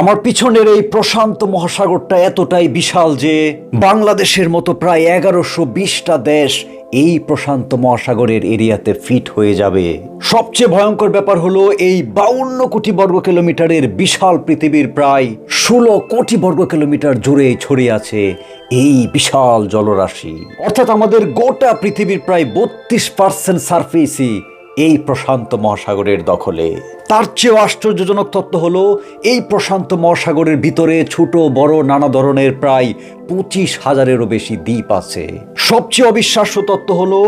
আমার পিছনের এই প্রশান্ত মহাসাগরটা এতটাই বিশাল যে বাংলাদেশের মতো প্রায় এগারোশো বিশটা দেশ এই প্রশান্ত মহাসাগরের এরিয়াতে ফিট হয়ে যাবে। সবচেয়ে ভয়ঙ্কর ব্যাপার হলো এই বাউন্ন কোটি বর্গ কিলোমিটারের বিশাল পৃথিবীর প্রায় ষোলো কোটি বর্গ কিলোমিটার জুড়ে ছড়িয়ে আছে এই বিশাল জলরাশি। অর্থাৎ আমাদের গোটা পৃথিবীর প্রায় বত্রিশ পার্সেন্ট সারফেসই এই প্রশান্ত মহাসাগরের দখলে। তার চেয়েও আশ্চর্যজনক তত্ত্ব হলো, এই প্রশান্ত মহাসাগরের ভিতরে ছোট বড় নানা ধরনের প্রায় পঁচিশ হাজারেরও বেশি দ্বীপ আছে। সবচেয়ে অবিশ্বাস্য তত্ত্ব হলো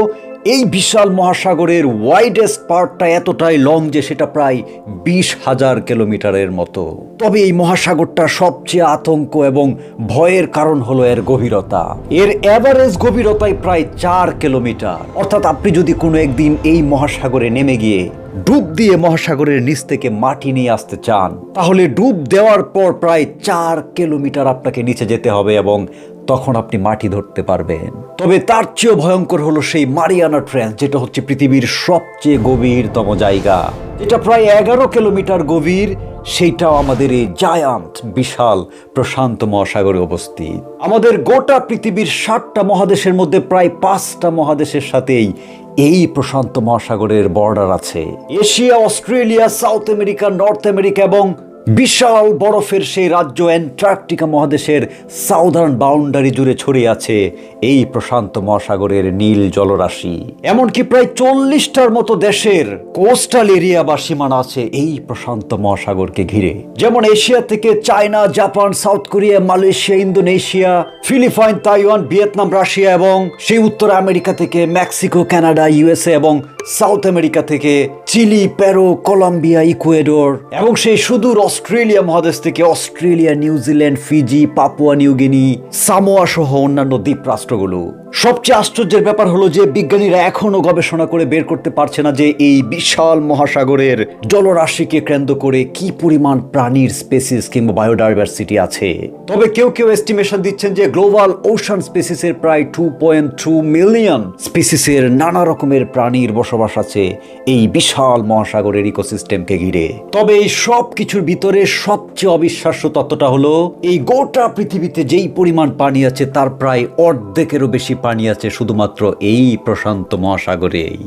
এই বিশাল মহাসাগরের ওয়াইডেস্ট পার্টটা এতটাই লং যে সেটা প্রায় বিশ হাজার কিলোমিটারের মতো। তবে এই মহাসাগরটা সবচেয়ে আতঙ্ক এবং ভয়ের কারণ হলো এর গভীরতা। এর অ্যাভারেজ গভীরতায় প্রায় চার কিলোমিটার। অর্থাৎ আপনি যদি কোনো একদিন এই মহাসাগরে নেমে গিয়ে ডুব দিয়ে মহাসাগরের নিচ থেকে মাটি নিয়ে আসতে চান, তাহলে ডুব দেওয়ার পর প্রায় চার কিলোমিটার আপনাকে নিচে যেতে হবে এবং তখন আপনি মাটি ধরতে পারবেন। তবে তার চেয়েও ভয়ঙ্কর হলো সেই মারিয়ানা ট্রেঞ্চ যেটা হচ্ছে পৃথিবীর সবচেয়ে গভীরতম জায়গা। যেটা প্রায় এগারো কিলোমিটার গভীর, সেইটাও আমাদের এই জায়ান্ট, বিশাল, প্রশান্ত মহাসাগরে অবস্থিত। আমাদের গোটা পৃথিবীর ষাটটা মহাদেশের মধ্যে প্রায় পাঁচটা মহাদেশের সাথেই এই প্রশান্ত মহাসাগরের বর্ডার আছে। Asia, Australia, South America, North America এবং বিশাল বরফের সেই রাজ্য অ্যান্টার্কটিকা মহাদেশের সাউদার্ন বাউন্ডারি জুড়ে ছড়িয়ে আছে এই প্রশান্ত মহাসাগরের নীল জলরাশি। এমনকি প্রায় চল্লিশটার মতো দেশের কোস্টাল এরিয়া বা সীমানা আছে এই প্রশান্ত মহাসাগরকে ঘিরে। যেমন এশিয়া থেকে China, Japan, South Korea, Malaysia, Indonesia, Philippine, Taiwan, Vietnam, Russia এবং সেই উত্তর আমেরিকা থেকে মেক্সিকো, কানাডা, ইউএসএ এবং সাউথ আমেরিকা থেকে চিলি প্যারো কলম্বিয়া, ইকুয়েডর এবং সেই সুদূর অস্ট্রেলিয়া মহাদেশ থেকে Australia New Zealand Fiji, Papua New Guinea Samoa সহ অন্যান্য দ্বীপ রাষ্ট্রগুলো সবচেয়ে আশ্চর্যের ব্যাপার হলো যে বিজ্ঞানীরা এখনও গবেষণা করে বের করতে পারছে না যে এই বিশাল মহাসাগরের জলরাশিকে কেন্দ্র করে কি পরিমাণ প্রাণীর স্পেসিস কিংবা বায়োডাইভার্সিটি আছে। তবে কেউ কেউ এস্টিমেশন দিচ্ছেন যে গ্লোবাল ওশান স্পেসিসের প্রায় টু পয়েন্ট টু মিলিয়ন স্পেসিসের নানা রকমের প্রাণীর বসবাস আছে এই বিশাল মহাসাগরের ইকোসিস্টেমকে ঘিরে। তবে এই সব কিছুর ভিতরে সবচেয়ে অবিশ্বাস্য তত্ত্বটা হলো, এই গোটা পৃথিবীতে যেই পরিমাণ পানি আছে, তার প্রায় অর্ধেকেরও বেশি পানি আছে শুধুমাত্র এই প্রশান্ত মহাসাগরেই।